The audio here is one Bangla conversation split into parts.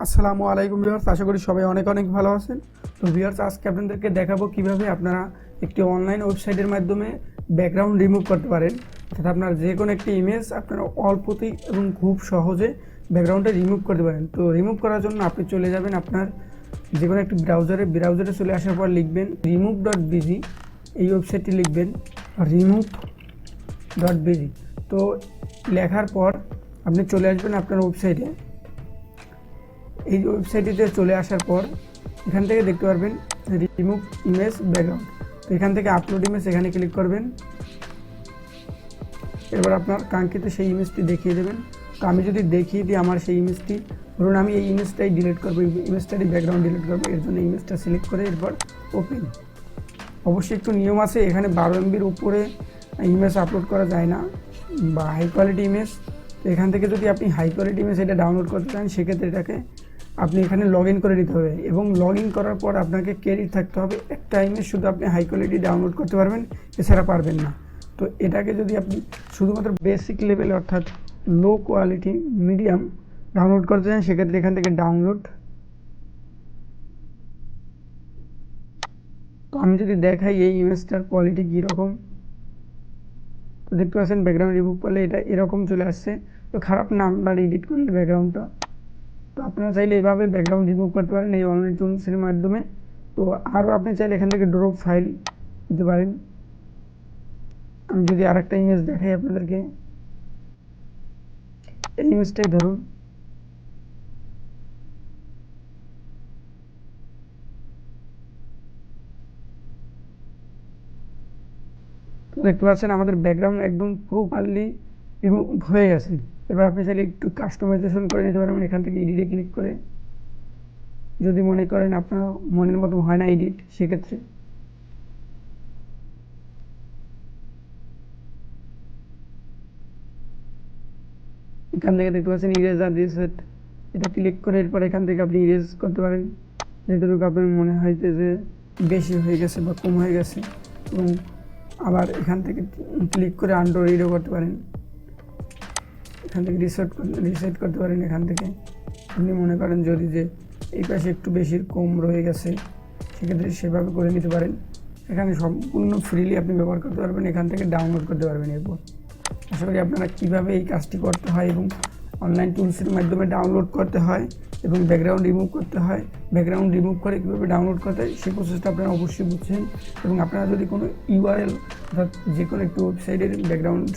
আসসালামু আলাইকুম ভিউয়ার্স, আশা করি সবাই অনেক অনেক ভালো আছেন। তো ভিউয়ার্স, আজকে আপনাদেরকে দেখাবো কীভাবে আপনারা একটি অনলাইন ওয়েবসাইটের মাধ্যমে ব্যাকগ্রাউন্ড রিমুভ করতে পারেন। অর্থাৎ আপনার যে কোনো একটি ইমেজ আপনারা অল্পতেই এবং খুব সহজে ব্যাকগ্রাউন্ডে রিমুভ করতে পারেন। তো রিমুভ করার জন্য আপনি চলে যাবেন আপনার যে কোনো একটি ব্রাউজারে ব্রাউজারে চলে আসার পর লিখবেন রিমুভ ডট বিজি এই ওয়েবসাইটটি লিখবেন রিমুভ ডট বিজি তো লেখার পর আপনি চলে আসবেন আপনার ওয়েবসাইটে এই ওয়েবসাইটটিতে চলে আসার পর এখান থেকে দেখতে পারবেন রিমুভ ইমেজ ব্যাকগ্রাউন্ড তো এখান থেকে আপলোড ইমেজ এখানে ক্লিক করবেন। এবার আপনার কাঙ্ক্ষিত সেই ইমেজটি দেখিয়ে দেবেন। তো আমি যদি দেখিয়ে দিই আমার সেই ইমেজটি ধরুন আমি এই ইমেজটাই ডিলিট করব ইমেজটারই ব্যাকগ্রাউন্ড ডিলিট করব, এর জন্য ইমেজটা সিলেক্ট করে এরপর ওপেন অবশ্যই একটু নিয়ম আছে, এখানে বারো এমবির উপরে ইমেজ আপলোড করা যায় না, বা হাই কোয়ালিটি ইমেজ তো এখান থেকে যদি আপনি হাই কোয়ালিটি ইমেজ এটা ডাউনলোড করতে চান, সেক্ষেত্রে এটাকে আপনি এখানে লগ করে নিতে হবে এবং লগ করার পর আপনাকে ক্রেডিট থাকতে হবে। এক টাইমে শুধু আপনি হাই কোয়ালিটি ডাউনলোড করতে পারবেন, এছাড়া পারবেন না। তো এটাকে যদি আপনি শুধুমাত্র বেসিক লেভেলে অর্থাৎ লো কোয়ালিটি মিডিয়াম ডাউনলোড করতে চান, সেক্ষেত্রে এখান থেকে ডাউনলোড তো আমি যদি দেখাই এই ইমেজটার কোয়ালিটি কীরকম তো দেখতে পাচ্ছেন ব্যাকগ্রাউন্ড রিমুভ করলে এটা এরকম চলে আসছে। তো খারাপ না আপনার এডিট করলে ব্যাকগ্রাউন্ডটা তো আপনারা চাইলে এভাবে ব্যাকগ্রাউন্ড রিমুভ করতে পারেন এই অনলাইন টুলসের মাধ্যমে তো আরও আপনি চাইলে এখান থেকে ড্রপ ফাইল দিতে পারেন আমি যদি আরেকটা ইমেজ দেখাই আপনাদেরকে এই ইমেজটাই ধরুন তো দেখতে পাচ্ছেন আমাদের ব্যাকগ্রাউন্ড একদম প্রপারলি রিমুভ হয়ে গেছে। এবার আপনি চাইলে একটু কাস্টমাইজেশন করে নিতে পারবেন এখান থেকে এডিটে ক্লিক করে। যদি মনে করেন আপনার মনের মতো হয় না এডিট সেক্ষেত্রে। এখান থেকে দেখতে পাচ্ছেন ইরেজ আর রিসেট এটা ক্লিক করে এরপর এখান থেকে আপনি ইরেজ করতে পারেন। যেটুকু আপনার মনে হয় যে বেশি হয়ে গেছে বা কম হয়ে গেছে। এবং আবার এখান থেকে ক্লিক করে আন্ডো রিডও করতে পারেন। এখান থেকে রিসেট রিসেট করতে পারেন এখান থেকে। আপনি মনে করেন যদি যে এই পাশে একটু বেশি কম রয়ে গেছে, সেক্ষেত্রে সেভাবে করে নিতে পারেন। এখানে সম্পূর্ণ ফ্রিলি আপনি ব্যবহার করতে পারবেন, এখান থেকে ডাউনলোড করতে পারবেন এরপর। আশা করি আপনারা কীভাবে এই কাজটি করতে হয় এবং অনলাইন টুলসের মাধ্যমে ডাউনলোড করতে হয় এবং ব্যাকগ্রাউন্ড রিমুভ করতে হয় ব্যাকগ্রাউন্ড রিমুভ করে কীভাবে ডাউনলোড করতে হয় সেই প্রসেসটা আপনারা অবশ্যই বুঝছেন। এবং আপনারা যদি কোনো ইউআরএল অর্থাৎ যে কোনো একটি ওয়েবসাইটের ব্যাকগ্রাউন্ড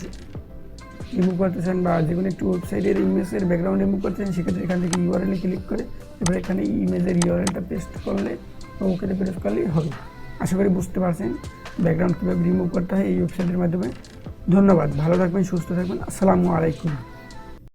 রিমুভ করতে চান বা যে কোনো একটু ওয়েবসাইটের ইমেজের ব্যাকগ্রাউন্ড রিমুভ করতে চান, সেক্ষেত্রে এখান থেকে ইউআরএলে ক্লিক করে এবার এখানে ইমেজের ইউআরএলটা পেস্ট করলে ওকেতে প্রেস করলেই হবে। আশা করি বুঝতে পারছেন ব্যাকগ্রাউন্ড কীভাবে রিমুভ করতে হয় এই ওয়েবসাইটের মাধ্যমে। ধন্যবাদ, ভালো থাকবেন, সুস্থ থাকবেন। আসসালামু আলাইকুম।